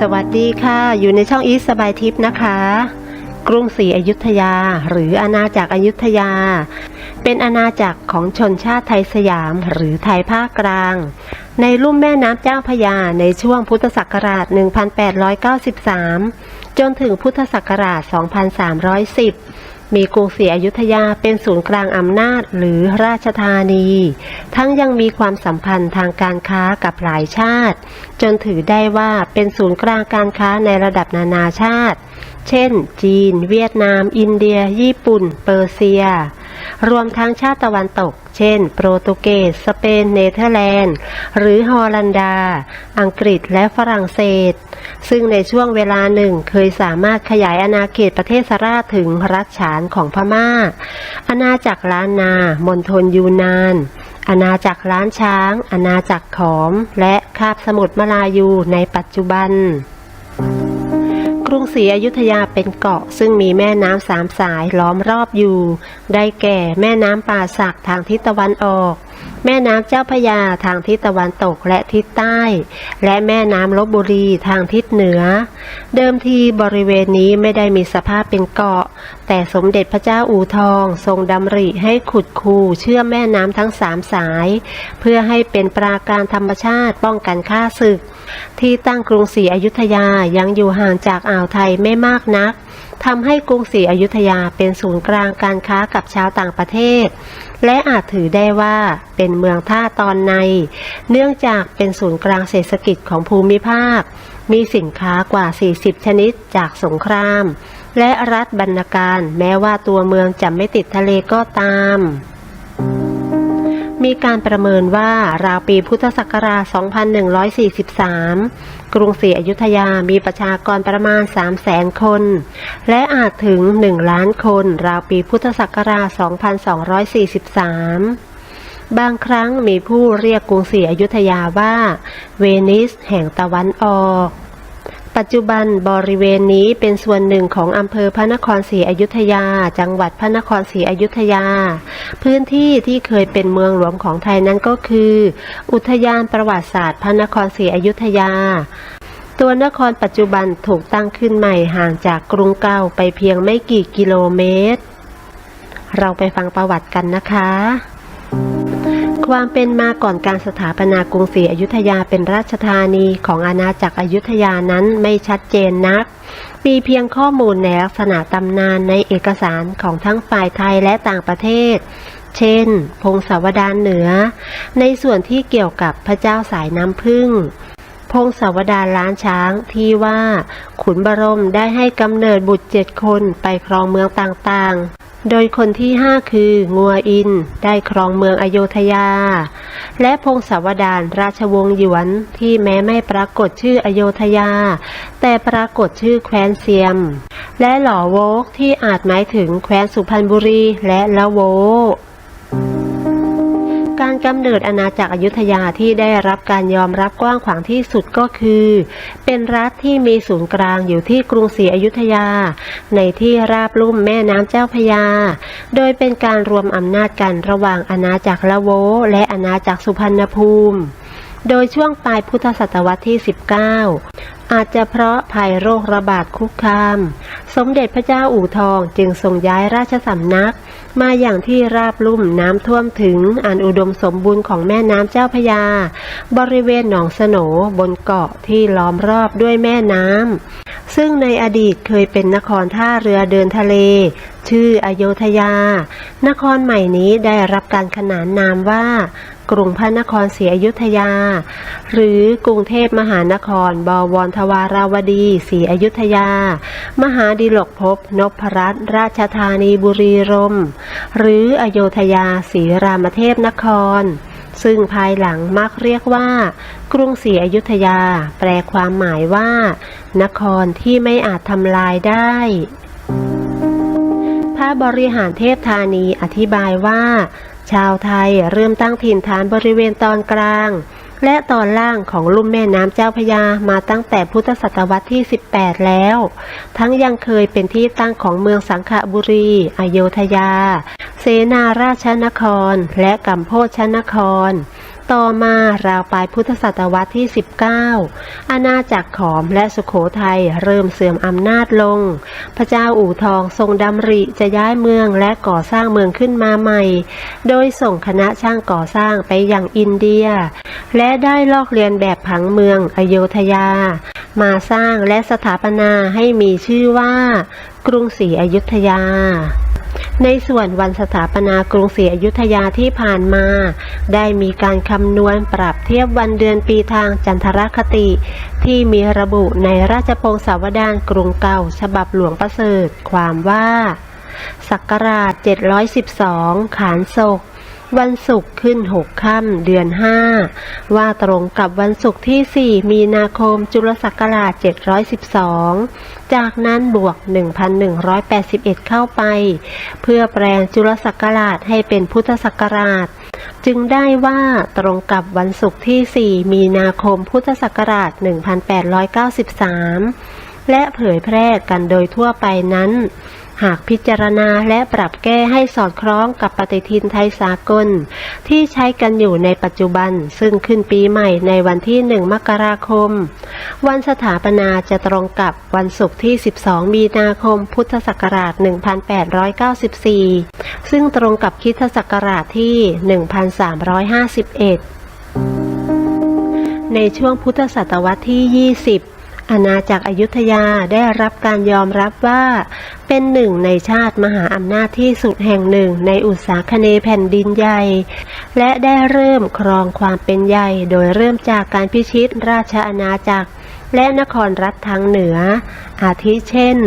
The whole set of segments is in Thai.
สวัสดีค่ะ อยู่ในช่องอีสสบายทิพย์นะคะ กรุงศรีอยุธยา หรืออาณาจักรอยุธยา เป็นอาณาจักรของชนชาติไทยสยาม หรือไทยภาคกลาง ในลุ่มแม่น้ำเจ้าพระยาในช่วงพุทธศักราช 1893 จนถึงพุทธศักราช 2310 มีกรุงศรีอยุธยาเป็นศูนย์กลางอำนาจหรือราชธานี ทั้งยังมีความสัมพันธ์ทางการค้ากับหลายชาติ จนถือได้ว่าเป็นศูนย์กลางการค้าในระดับนานาชาติ เช่น จีน เวียดนาม อินเดีย ญี่ปุ่น เปอร์เซีย รวมทั้งชาติตะวันตก เช่น โปรตุเกส สเปน เนเธอร์แลนด์ หรือฮอลันดา อังกฤษและฝรั่งเศส ซึ่งในช่วงเวลาหนึ่งเคยสามารถขยายอาณาเขตประเทศสราถึงรัชฉานของพม่า อาณาจักรล้านนามณฑลยูนาน อาณาจักรล้านช้าง อาณาจักรขอม และคาบสมุทรมาลายูในปัจจุบัน กรุงศรีอยุธยาเป็นเกาะซึ่งมีแม่น้ำสามสายล้อมรอบอยู่ ได้แก่แม่น้ำป่าสักทางทิศตะวันออก แม่น้ำเจ้าพยาทางทิศตะวันตกและทิศใต้ และแม่น้ำลบบุรีทางทิศเหนือ เดิมทีบริเวณนี้ไม่ได้มีสภาพเป็นเกาะ แต่สมเด็จพระเจ้าอู่ทอง ทรงดำริให้ขุดคูเชื่อมแม่น้ำทั้งสามสาย เพื่อให้เป็นปราการธรรมชาติป้องกันข้าศึก ที่ตั้งกรุงศรีอยุธยายังอยู่ห่างจากอ่าวไทยไม่มากนักทำให้กรุงศรีอยุธยาเป็นศูนย์กลางการค้ากับชาวต่างประเทศ และอาจถือได้ว่าเป็นเมืองท่าตอนใน เนื่องจากเป็นศูนย์กลางเศรษฐกิจของภูมิภาค มีสินค้ากว่า 40 ชนิดจากสงคราม และรัฐบรรณาการแม้ว่าตัวเมืองจะไม่ติดทะเลก็ตาม มีการประเมินว่าราวปีพุทธศักราช 2143 กรุงศรีอยุธยามีประชากรประมาณ 300,000 คน และอาจถึง 1 ล้านคน ราวปีพุทธศักราช 2243บางครั้งมีผู้เรียกกรุงศรีอยุธยาว่า เวนิสแห่งตะวันออก ปัจจุบันบริเวณนี้เป็นส่วนหนึ่งของอำเภอพระนครศรีอยุธยา จังหวัดพระนครศรีอยุธยา พื้นที่ที่เคยเป็นเมืองหลวงของไทยนั้นก็คือ อุทยานประวัติศาสตร์พระนครศรีอยุธยา ตัวนครปัจจุบันถูกตั้งขึ้นใหม่ห่างจากกรุงเก่าไปเพียงไม่กี่กิโลเมตร เราไปฟังประวัติกันนะคะ ความเป็นมาก่อนการสถาปนากรุงศรีอยุธยาเป็นราชธานีของอาณาจักรอยุธยานั้นไม่ชัดเจนนัก มีเพียงข้อมูลในลักษณะตำนานในเอกสารของทั้งฝ่ายไทยและต่างประเทศ เช่น พงศาวดารเหนือ ในส่วนที่เกี่ยวกับพระเจ้าสายน้ำพึ่งพงศาวดารล้านช้างที่ว่าขุนบรมได้ให้กำเนิดบุตรเจ็ดคนไปครองเมืองต่างๆ โดยคนที่ห้าคืองัวอิน ได้ครองเมืองอโยธยา และพงศาวดารราชวงศ์หยวนที่แม้ไม่ปรากฏชื่ออโยธยา แต่ปรากฏชื่อแคว้นเซียม และหล่อโวกที่อาจหมายถึงแคว้นสุพรรณบุรีและละโว การกำเนิดอาณาจักรอยุธยาที่ได้รับการยอมรับกว้างขวางที่สุดก็คือ เป็นรัฐที่มีศูนย์กลางอยู่ที่กรุงศรีอยุธยา ในที่ราบลุ่มแม่น้ำเจ้าพยา โดยเป็นการรวมอำนาจกันระหว่างอาณาจักรละโว และอาณาจักรสุพรรณภูมิโดยช่วงปลายพุทธศตวรรษที่ 19 อาจจะเพราะภัยโรคระบาดคุกคาม สมเด็จพระเจ้าอู่ทองจึงทรงย้ายราชสำนัก มาอย่างที่ราบลุ่มน้ำท่วมถึงอันอุดมสมบูรณ์ของแม่น้ำเจ้าพยา บริเวณหนองสโหนบนเกาะที่ล้อมรอบด้วยแม่น้ำซึ่งในอดีตเคยเป็นนครท่าเรือเดินทะเล ชื่ออโยธยา นครใหม่นี้ได้รับการขนานนามว่า กรุงพระนครศรีอยุธยา หรือกรุงเทพมหานคร บวรทวาราวดีศรีอยุธยา มหาดิลกภพนพรัตน์ราชธานีบุรีรมย์หรืออโยธยาศรีรามเทพนครซึ่งภายหลังมักเรียกว่า กรุงศรีอยุธยา แปลความหมายว่า นครที่ไม่อาจทำลายได้ พระบริหารเทพธานีอธิบายว่า ชาวไทยเริ่มตั้งถิ่นฐานบริเวณตอนกลาง และตอนล่างของลุ่มแม่น้ำเจ้าพยามาตั้งแต่พุทธศตวรรษที่ 18 แล้ว ทั้งยังเคยเป็นที่ตั้งของเมืองสังขบุรีอโยธยา เสนาราชนคร และกัมโพชนคร ต่อมาราวปลายพุทธศตวรรษที่ 19 อาณาจักรขอมและสุขโขทัยเริ่มเสื่อมอำนาจลง พระเจ้าอู่ทองทรงดำริจะย้ายเมืองและก่อสร้างเมืองขึ้นมาใหม่ โดยส่งคณะช่างก่อสร้างไปยังอินเดีย และได้ลอกเลียนแบบผังเมืองอโยธยา มาสร้างและสถาปนาให้มีชื่อว่า กรุงศรีอยุธยา ในส่วนวันสถาปนากรุงศรีอยุธยาที่ผ่านมา ได้มีการคำนวณปรับเทียบวันเดือนปีทางจันทรคติ ที่มีระบุในราชพงศาวดารกรุงเก่า ฉบับหลวงประเสริฐ ความว่า ศักราช 712 ขานศก วันศุกร์ขึ้น 6 ค่ำเดือน 5 ว่าตรงกับวันศุกร์ที่ 4 มีนาคมจุลศักราช 712 จากนั้นบวก 1,181 เข้าไป เพื่อแปลงจุลศักราชให้เป็นพุทธศักราช จึงได้ว่าตรงกับวันศุกร์ที่ 4 มีนาคมพุทธศักราช 1893 และเผยแพร่กันโดยทั่วไปนั้น หากพิจารณาและปรับแก้ให้สอดคล้องกับปฏิทินไทยสากล ที่ใช้กันอยู่ในปัจจุบัน ซึ่งขึ้นปีใหม่ในวันที่ 1 มกราคม วันสถาปนาจะตรงกับวันศุกร์ที่ 12 มีนาคม พุทธศักราช 1894 ซึ่งตรงกับคิดศักราชที่ 1351 ในช่วงพุทธศตวรรษที่ 20 อาณาจักรอยุธยาได้รับการยอมรับว่า เป็นหนึ่งในชาติมหาอำนาจที่สุดแห่งหนึ่งในอุตสาคเนแผ่นดินใหญ่ และได้เริ่มครองความเป็นใหญ่โดยเริ่มจากการพิชิตราชอาณาจักร และนครรัฐทางเหนือ อาทิเช่น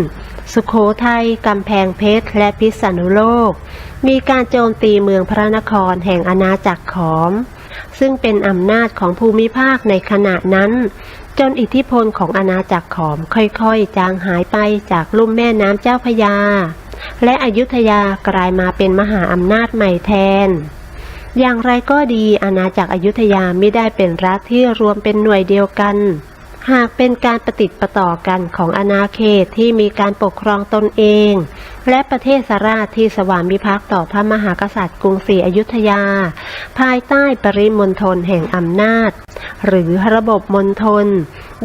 สุขโขทัยกำแพงเพชร และพิษณุโลก มีการโจมตีเมืองพระนครแห่งอาณาจักรขอม ซึ่งเป็นอำนาจของภูมิภาคในขณะนั้น จนอิทธิพลของอาณาจักรขอมค่อยๆ จางหายไปจากลุ่มแม่น้ำเจ้าพยา และอยุธยากลายมาเป็นมหาอำนาจใหม่แทน อย่างไรก็ดีอาณาจักรอยุธยาไม่ได้เป็นรัฐที่รวมเป็นหน่วยเดียวกัน หากเป็นการประติดประต่อกันของอาณาเขตที่มีการปกครองตนเอง และประเทศสราชที่สวามิภักดิ์ต่อพระมหากษัตริย์กรุงศรีอยุธยา ภายใต้ปริมณฑลแห่งอำนาจ หรือระบบมณฑล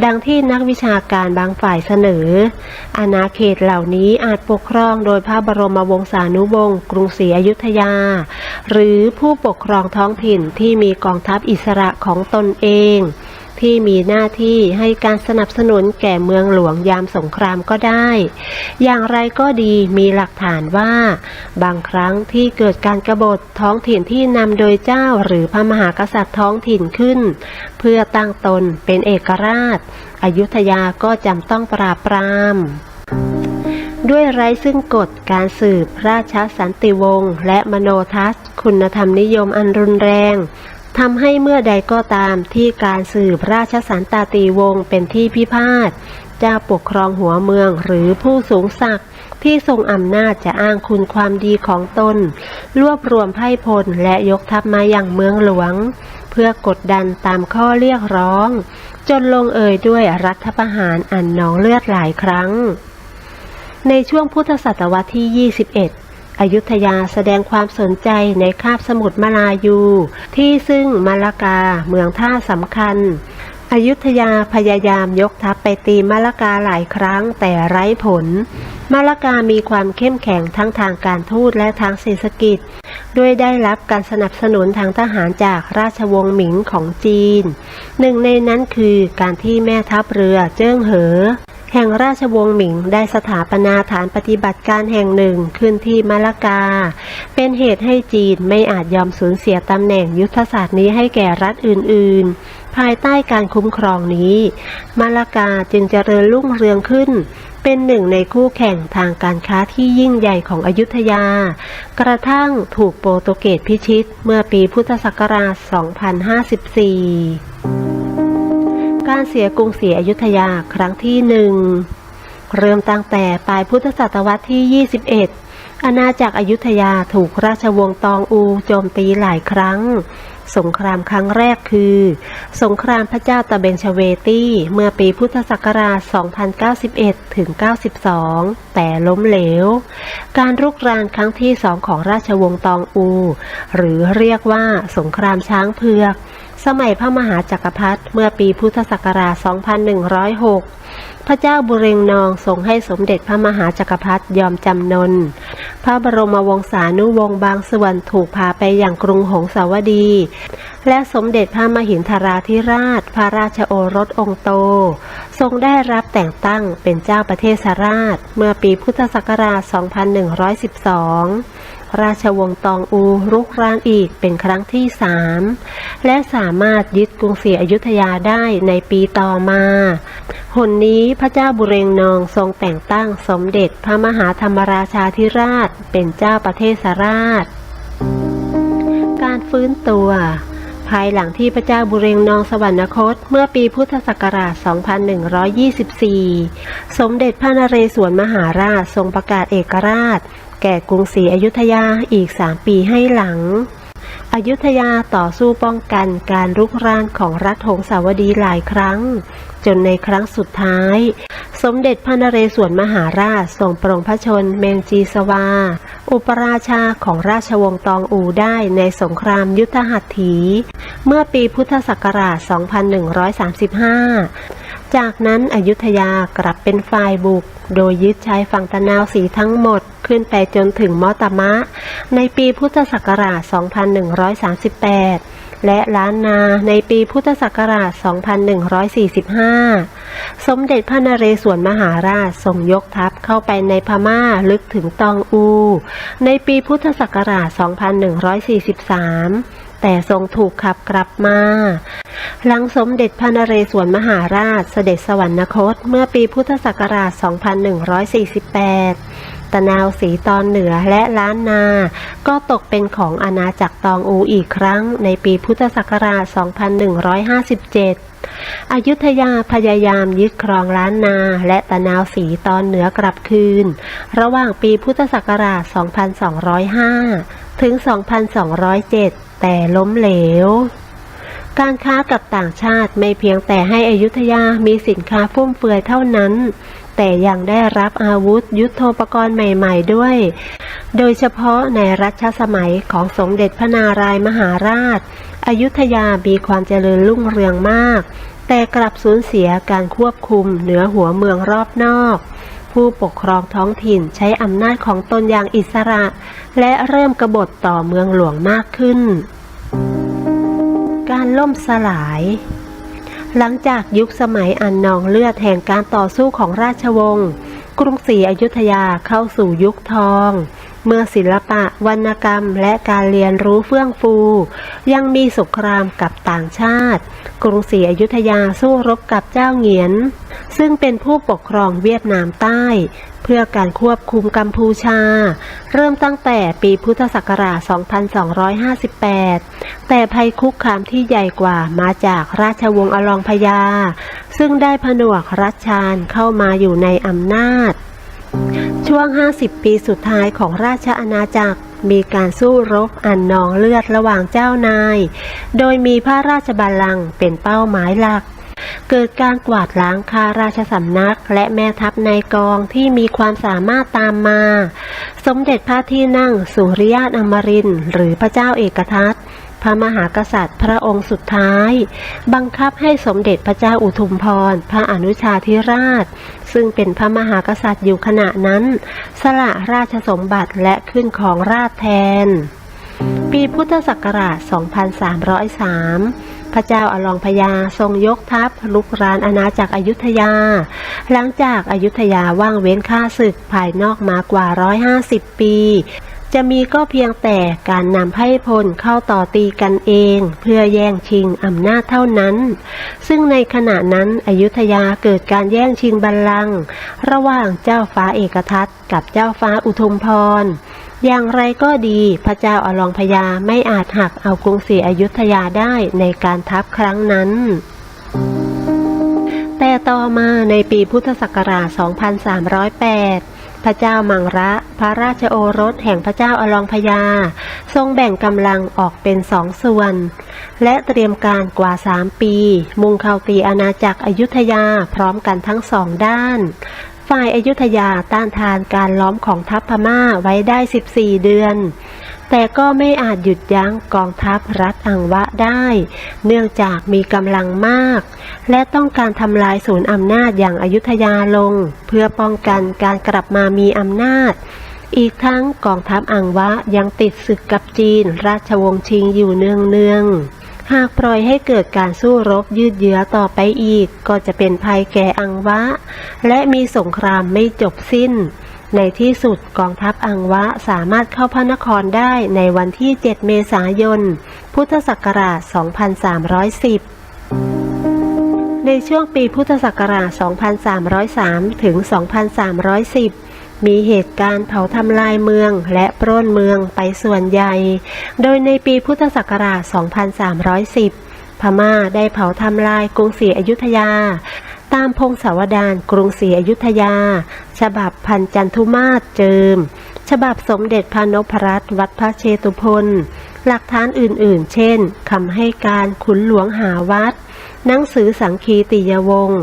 ดังที่นักวิชาการบางฝ่ายเสนอ อาณาเขตเหล่านี้อาจปกครองโดยพระบรมวงศานุวงศ์กรุงศรีอยุธยา หรือผู้ปกครองท้องถิ่นที่มีกองทัพอิสระของตนเอง ที่มีหน้าที่ให้การสนับสนุนแก่เมืองหลวงยามสงครามก็ได้ อย่างไรก็ดีมีหลักฐานว่า บางครั้งที่เกิดการกรบฏท้องถิ่นที่นำโดยเจ้าหรือพระมหากษัตริย์ท้องถิ่นขึ้น เพื่อตั้งตนเป็นเอกราชอยุธยาก็จำต้องปราบปรามด้วยไร้ซึ่งกฎการสืบราชสันติวงศ์และมโนทัศน์ คุณธรรมนิยมอันรุนแรง ทำให้เมื่อใดก็ตามที่การสืบราชสันตติวงศ์เป็นที่พิพาทเจ้าปกครองหัวเมืองหรือผู้สูงศักดิ์ที่ทรงอำนาจจะอ้างคุณความดีของตน รวบรวมไพร่พลและยกทัพมาอย่างเมืองหลวง เพื่อกดดันตามข้อเรียกร้อง จนลงเอยด้วยรัฐประหารอันหนองเลือดหลายครั้ง ในช่วงพุทธศตวรรษที่ 21 อยุธยาแสดงความสนใจในคาบสมุทรมาลายู ที่ซึ่งมาลากาเมืองท่าสำคัญ อยุธยาพยายามยกทัพไปตีมาลากาหลายครั้งแต่ไร้ผล มาลากามีความเข้มแข็งทั้งทางการทูตและทางเศรษฐกิจ ด้วยได้รับการสนับสนุนทางทหารจากราชวงศ์หมิงของจีน หนึ่งในนั้นคือการที่แม่ทัพเรือเจิ้งเหอ แห่งราชวงศ์หมิงได้สถาปนาฐานปฏิบัติการแห่งหนึ่งขึ้นที่มะละกา เป็นเหตุให้จีนไม่อาจยอมสูญเสียตำแหน่งยุทธศาสตร์นี้ให้แก่รัฐอื่น ๆ ภายใต้การคุ้มครองนี้มะละกาจึงเจริญรุ่งเรืองขึ้นเป็นหนึ่งในคู่แข่งทางการค้าที่ยิ่งใหญ่ของอยุธยา กระทั่งถูกโปรโตุเกสพิชิตเมื่อปีพุทธศักราช 2054 การเสียกรุงศรีอยุธยาครั้งที่หนึ่งเริ่มตั้งแต่ปลายพุทธศตวรรษที่ 21 อาณาจักรอยุธยาถูกราชวงศ์ตองอูโจมตีหลายครั้ง สงครามครั้งแรกคือ สงครามพระเจ้าตะเบนชเวตี้เมื่อปีพุทธศักราช 2091 ถึง 92 แต่ล้มเหลว การรุกรานครั้งที่สองของราชวงศ์ตองอู หรือเรียกว่าสงครามช้างเผือก สมัยพระมหาจักรพรรดิเมื่อปีพุทธศักราช 2106 พระเจ้าบุเรงนองทรงให้สมเด็จพระมหาจักรพรรดิยอมจำนน พระบรมวงศานุวงศ์บางส่วนถูกพาไปอย่างกรุงหงสาวดี และสมเด็จพระมหินทราธิราช พระราชโอรสองค์โต ทรงได้รับแต่งตั้งเป็นเจ้าประเทศราช เมื่อปีพุทธศักราช 2112 ราชวงศ์ตองอูรุกรานอีกเป็นครั้งที่สามและสามารถยึดกรุงศรีอยุธยาได้ในปีต่อมาหนนี้พระเจ้าบุเรงนองทรงแต่งตั้งสมเด็จพระมหาธรรมราชาธิราชเป็นเจ้าประเทศราช การฟื้นตัวภายหลังที่พระเจ้าบุเรงนองสวรรคต เมื่อปีพุทธศักราช 2124 สมเด็จพระนเรศวรมหาราชทรงประกาศเอกราช แก่กรุงศรีอยุธยาอีก 3 ปีให้หลัง อยุธยาต่อสู้ป้องกันการรุกรานของรัฐหงสาวดีหลายครั้ง จนในครั้งสุดท้าย สมเด็จพระนเรศวรมหาราชทรงปรงพระชนเมงจีสวา อุปราชาของราชวงศ์ตองอูได้ในสงครามยุทธหัตถี เมื่อปีพุทธศักราช 2135 จากนั้นอยุธยากลับเป็นฝ่ายบุก โดยยึดชายฝั่งตะนาวสีทั้งหมดขึ้นไปจนถึงมอตมะ ในปีพุทธศักราช 2138 และล้านนาในปีพุทธศักราช 2145 สมเด็จพระนเรศวรมหาราชทรงยกทัพเข้าไปในพม่าลึกถึงตองอู ในปีพุทธศักราช 2143 แต่ทรงถูกขับกลับมา หลังสมเด็จพระนเรศวรมหาราชเสด็จสวรรคตเมื่อปีพุทธศักราช 2148 ตะนาวสีตอนเหนือและล้านนา ก็ตกเป็นของอาณาจักรตองอูอีกครั้งในปีพุทธศักราช 2157อยุธยาพยายามยึดครองล้านนา และตะนาวสีตอนเหนือกลับคืน ระหว่างปีพุทธศักราช 2205 ถึง 2207 แต่ล้มเหลว การค้ากับต่างชาติไม่เพียงแต่ให้อยุธยามีสินค้าฟุ่มเฟือยเท่านั้น แต่ยังได้รับอาวุธยุทโธปกรณ์ใหม่ๆด้วย โดยเฉพาะในรัชสมัยของสมเด็จพระนารายมหาราชอยุธยามีความเจริญรุ่งเรืองมาก แต่กลับสูญเสียการควบคุมเหนือหัวเมืองรอบนอก ผู้ปกครองท้องถิ่นใช้อำนาจของตนอย่างอิสระ และเริ่มกบฏต่อเมืองหลวงมากขึ้น การล่มสลาย หลังจากยุคสมัยอันนองเลือดแห่งการต่อสู้ของราชวงศ์ กรุงศรีอยุธยาเข้าสู่ยุคทอง เมื่อศิลปะ วรรณกรรม และการเรียนรู้เฟื่องฟู ยังมีสงครามกับต่างชาติ กรุงศรีอยุธยาสู้รบกับเจ้าเหงียน ซึ่งเป็นผู้ปกครองเวียดนามใต้ เพื่อการควบคุมกัมพูชา เริ่มตั้งแต่ปีพุทธศักราช 2258 แต่ภัยคุกคามที่ใหญ่กว่ามาจากราชวงศ์อลองพญาซึ่งได้ผนวกรัชชานเข้ามาอยู่ในอำนาจ ช่วง 50 ปีสุดท้ายของราชอาณาจักร มีการสู้รบอันนองเลือดระหว่างเจ้านาย โดยมีพระราชบัลลังก์เป็นเป้าหมายหลัก เกิดการกวาดล้างข้าราชสำนักและแม่ทัพในกองที่มีความสามารถตามมา สมเด็จพระที่นั่งสุริยาตอมรินทร์หรือพระเจ้าเอกทัต พระมหากษัตริย์พระองค์สุดท้าย บังคับให้สมเด็จพระเจ้าอุทุมพร พระอนุชาธิราช ซึ่งเป็นพระมหากษัตริย์อยู่ขณะนั้น สละราชสมบัติและขึ้นของราชแทน ปีพุทธศักราช 2303พระเจ้าอลองพญาทรงยกทัพลุกรานอาณาจักรอยุธยา หลังจากอายุธยาว่างเว้นค่าศึกภายนอกมากว่า 150 ปี จะมีก็เพียงแต่การนำไพ่พลเข้าต่อตีกันเอง เพื่อแย่งชิงอำนาจเท่านั้น ซึ่งในขณะนั้นอยุธยาเกิดการแย่งชิงบัลลังก์ระหว่างเจ้าฟ้าเอกทัตกับเจ้าฟ้าอุทุมพรอย่างไรก็ดีพระเจ้าอลองพญาไม่อาจหักเอากรุงศรีอยุธยาได้ในการทัพครั้งนั้นแต่ต่อมาในปีพุทธศักราช 2308 พระเจ้ามังระ พระราชโอรสแห่งพระเจ้าอลองพญาทรงแบ่งกำลังออกเป็นสองส่วน และเตรียมการกว่าสามปี มุ่งเข้าตีอาณาจักรอยุธยาพร้อมกันทั้งสองด้านฝ่ายอายุธยาต้านทานการล้อมของทัพพม่าไว้ได้ 14 เดือน แต่ก็ไม่อาจหยุดยั้งกองทัพรัฐอังวะได้ เนื่องจากมีกำลังมาก และต้องการทำลายศูนย์อำนาจอย่างอยุธยาลง เพื่อป้องกันการกลับมามีอำนาจ อีกทั้งกองทัพอังวะยังติดศึกกับจีน ราชวงศ์ชิงอยู่เนืองๆหากปล่อยให้เกิดการสู้รบยืดเยื้อต่อไปอีก ก็จะเป็นภัยแก่อังวะ และมีสงครามไม่จบสิ้น ในที่สุดกองทัพอังวะสามารถเข้าพระนครได้ในวันที่ 7 เมษายน พุทธศักราช 2310 ในช่วงปีพุทธศักราช 2303 ถึง 2310มีเหตุการณ์เผาทำลายเมืองและปล้นเมืองไปส่วนใหญ่ โดยในปีพุทธศักราช 2310 พม่าได้เผาทำลายกรุงศรีอยุธยา ตามพงศาวดารกรุงศรีอยุธยา ฉบับพันจันทุมาศเจิม ฉบับสมเด็จพระนพรัตน์วัดพระเชตุพนหลักฐานอื่นๆ เช่นคำให้การขุนหลวงหาวัด หนังสือสังคีติยวงศ์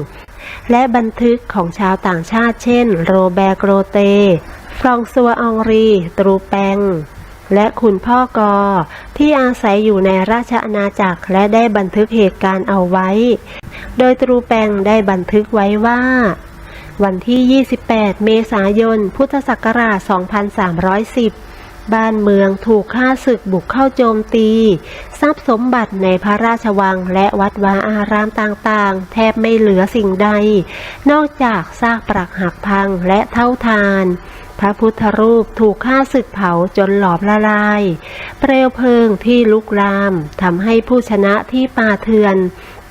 และบันทึกของชาวต่างชาติเช่น โรแบร์โกรเต ฟรองซัวอองรี ตรูแปง และคุณพ่อกอ ที่อาศัยอยู่ในราชอาณาจักรและได้บันทึกเหตุการณ์เอาไว้ โดยตรูแปงได้บันทึกไว้ว่า วันที่ 28 เมษายน พุทธศักราช 2310 บ้านเมืองถูกข้าศึกบุกเข้าโจมตี ทรัพย์สมบัติในพระราชวังและวัดวาอารามต่างๆ แทบไม่เหลือสิ่งใด นอกจากซากปรักหักพังและเท่าทานพระพุทธรูปถูกฆ่าศึกเผาจนหลอมละลาย เปลวเพลิงที่ลุกลามทำให้ผู้ชนะที่ป่าเถื่อน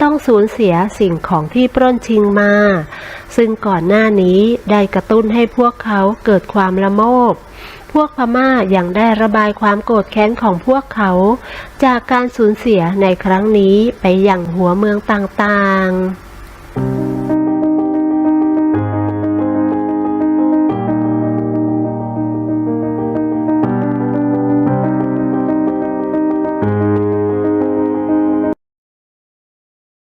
ต้องสูญเสียสิ่งของที่ปล้นชิงมา ซึ่งก่อนหน้านี้ได้กระตุ้นให้พวกเขาเกิดความละโมบ พวกพม่ายังได้ระบายความโกรธแค้นของพวกเขา จากการสูญเสียในครั้งนี้ไปอย่างหัวเมืองต่างๆ